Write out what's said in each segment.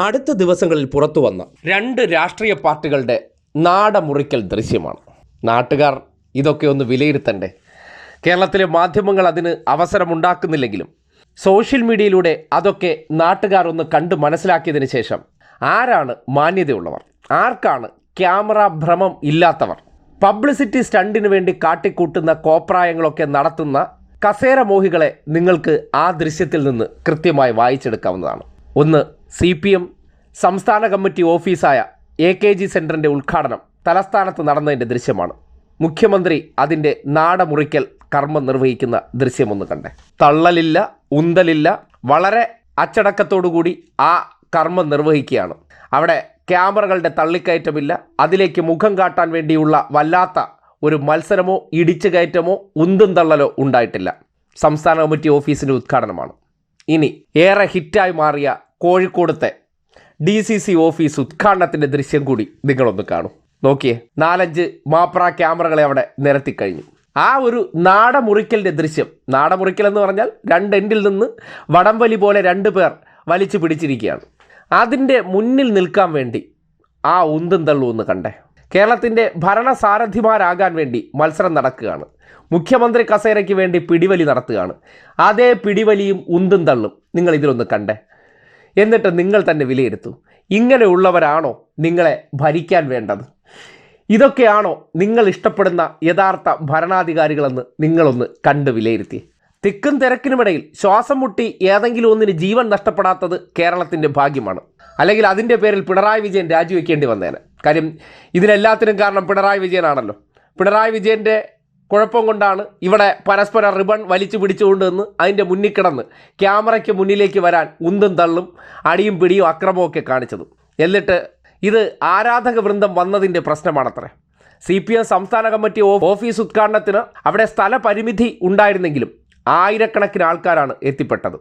അടുത്ത ദിവസങ്ങളിൽ പുറത്തു വന്ന രണ്ട് രാഷ്ട്രീയ പാർട്ടികളുടെ നാടമുറിക്കൽ ദൃശ്യമാണ്. നാട്ടുകാർ ഇതൊക്കെ ഒന്ന് വിലയിരുത്തണ്ടേ? കേരളത്തിലെ മാധ്യമങ്ങൾ അതിന് അവസരമുണ്ടാക്കുന്നില്ലെങ്കിലും സോഷ്യൽ മീഡിയയിലൂടെ അതൊക്കെ നാട്ടുകാർ ഒന്ന് കണ്ടു മനസ്സിലാക്കിയതിന് ശേഷം ആരാണ് മാന്യതയുള്ളവർ? ആർക്കാണ് ക്യാമറ ഭ്രമം ഇല്ലാത്തവർ? പബ്ലിസിറ്റി സ്റ്റണ്ടിന് വേണ്ടി കാട്ടിക്കൂട്ടുന്ന കോപ്രായങ്ങളൊക്കെ നടത്തുന്ന കസേര മോഹികളെ നിങ്ങൾക്ക് ആ ദൃശ്യത്തിൽ നിന്ന് കൃത്യമായി വായിച്ചെടുക്കാവുന്നതാണ്. ഒന്ന് സി പി എം സംസ്ഥാന കമ്മിറ്റി ഓഫീസായ എ കെ ജി സെന്ററിന്റെ ഉദ്ഘാടനം തലസ്ഥാനത്ത് നടന്നതിന്റെ ദൃശ്യമാണ്. മുഖ്യമന്ത്രി അതിന്റെ നാടമുറിക്കൽ കർമ്മം നിർവഹിക്കുന്ന ദൃശ്യമൊന്ന് കണ്ടേ. തള്ളലില്ല ഉന്തലില്ല വളരെ അച്ചടക്കത്തോടുകൂടി ആ കർമ്മം നിർവഹിക്കുകയാണ്. അവിടെ ക്യാമറകളുടെ തള്ളിക്കയറ്റമില്ല അതിലേക്ക് മുഖം കാട്ടാൻ വേണ്ടിയുള്ള വല്ലാത്ത ഒരു മത്സരമോ ഇടിച്ചു കയറ്റമോ ഉന്തും തള്ളലോ ഉണ്ടായിട്ടില്ല. സംസ്ഥാന കമ്മിറ്റി ഓഫീസിന്റെ ഉദ്ഘാടനമാണ്. ഇനി ഏറെ ഹിറ്റായി മാറിയ കോഴിക്കോടത്തെ ഡി സി സി ഓഫീസ് ഉദ്ഘാടനത്തിന്റെ ദൃശ്യം കൂടി നിങ്ങളൊന്ന് കാണും. നോക്കിയേ നാലഞ്ച് മാപ്ര ക്യാമറകളെ അവിടെ നിരത്തി കഴിഞ്ഞു. ആ ഒരു നാടമുറിക്കലിന്റെ ദൃശ്യം നാടമുറിക്കൽ എന്ന് പറഞ്ഞാൽ രണ്ട് എൻഡിൽ നിന്ന് വടംവലി പോലെ രണ്ട് പേർ വലിച്ചു പിടിച്ചിരിക്കുകയാണ്. അതിന്റെ മുന്നിൽ നിൽക്കാൻ വേണ്ടി ആ ഉന്തും തള്ളുമെന്ന് കണ്ടേ. കേരളത്തിന്റെ ഭരണസാരഥിമാരാകാൻ വേണ്ടി മത്സരം നടക്കുകയാണ്. മുഖ്യമന്ത്രി കസേരയ്ക്ക് വേണ്ടി പിടിവലി നടത്തുകയാണ്. അതേ പിടിവലിയും ഉന്തും തള്ളും നിങ്ങൾ ഇതിലൊന്ന് കണ്ടേ. എന്നിട്ട് നിങ്ങൾ തന്നെ വിലയിരുത്തൂ. ഇങ്ങനെയുള്ളവരാണോ നിങ്ങളെ ഭരിക്കാൻ വേണ്ടത്? ഇതൊക്കെയാണോ നിങ്ങൾ ഇഷ്ടപ്പെടുന്ന യഥാർത്ഥ ഭരണാധികാരികളെന്ന് നിങ്ങളൊന്ന് കണ്ട് വിലയിരുത്തി. തിക്കും തിരക്കിനുമിടയിൽ ശ്വാസം മുട്ടി ഏതെങ്കിലും ഒന്നിന് ജീവൻ നഷ്ടപ്പെടാത്തത് കേരളത്തിന്റെ ഭാഗ്യമാണ്. അല്ലെങ്കിൽ അതിന്റെ പേരിൽ പിണറായി വിജയൻ രാജിവെക്കേണ്ടി വന്നേനെ. കാര്യം ഇതിനെല്ലാത്തിനും കാരണം പിണറായി വിജയനാണല്ലോ. പിണറായി വിജയന്റെ കുഴപ്പം കൊണ്ടാണ് ഇവിടെ പരസ്പര റിബൺ വലിച്ചു പിടിച്ചുകൊണ്ട് നിന്ന് അതിന്റെ മുന്നിൽ കിടന്ന് ക്യാമറയ്ക്ക് മുന്നിലേക്ക് വരാൻ ഉന്തും തള്ളും അടിയും പിടിയും അക്രമമൊക്കെ കാണിച്ചത്. എന്നിട്ട് ഇത് ആരാധക വൃന്ദം വന്നതിന്റെ പ്രശ്നമാണത്രേ. സി പി എം സംസ്ഥാന കമ്മിറ്റി ഓഫീസ് ഉദ്ഘാടനത്തിന് അവിടെ സ്ഥലപരിമിതി ഉണ്ടായിരുന്നെങ്കിലും ആയിരക്കണക്കിന് ആൾക്കാരാണ് എത്തിപ്പെട്ടത്.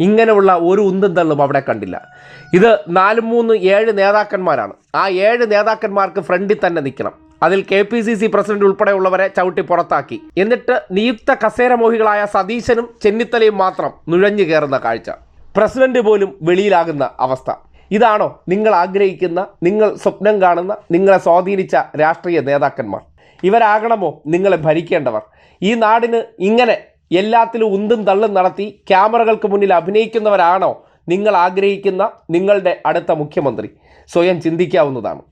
ഇങ്ങനെയുള്ള ഒരു ഉന്തും തള്ളും അവിടെ കണ്ടില്ല. ഇത് നാലും മൂന്ന് ഏഴ് നേതാക്കന്മാരാണ്. ആ ഏഴ് നേതാക്കന്മാർക്ക് ഫ്രണ്ടിൽ തന്നെ നിൽക്കണം. അതിൽ K P C C president ഉൾപ്പെടെയുള്ളവരെ ചവിട്ടി പുറത്താക്കി. എന്നിട്ട് നിയുക്ത കസേരമോഹികളായ സതീശനും ചെന്നിത്തലയും മാത്രം നുഴഞ്ഞു കയറുന്ന കാഴ്ച. പ്രസിഡന്റ് പോലും വെളിയിലാകുന്ന അവസ്ഥ. ഇതാണോ നിങ്ങൾ ആഗ്രഹിക്കുന്ന നിങ്ങൾ സ്വപ്നം കാണുന്ന നിങ്ങളെ സ്വാധീനിച്ച രാഷ്ട്രീയ നേതാക്കന്മാർ. ഇവരാകണമോ നിങ്ങളെ ഭരിക്കേണ്ടവർ? ഈ നാടിന് ഇങ്ങനെ എല്ലാത്തിലും ഉന്തും തള്ളും നടത്തി ക്യാമറകൾക്ക് മുന്നിൽ അഭിനയിക്കുന്നവരാണോ നിങ്ങൾ ആഗ്രഹിക്കുന്ന നിങ്ങളുടെ അടുത്ത മുഖ്യമന്ത്രി? സ്വയം ചിന്തിക്കാവുന്നതാണ്.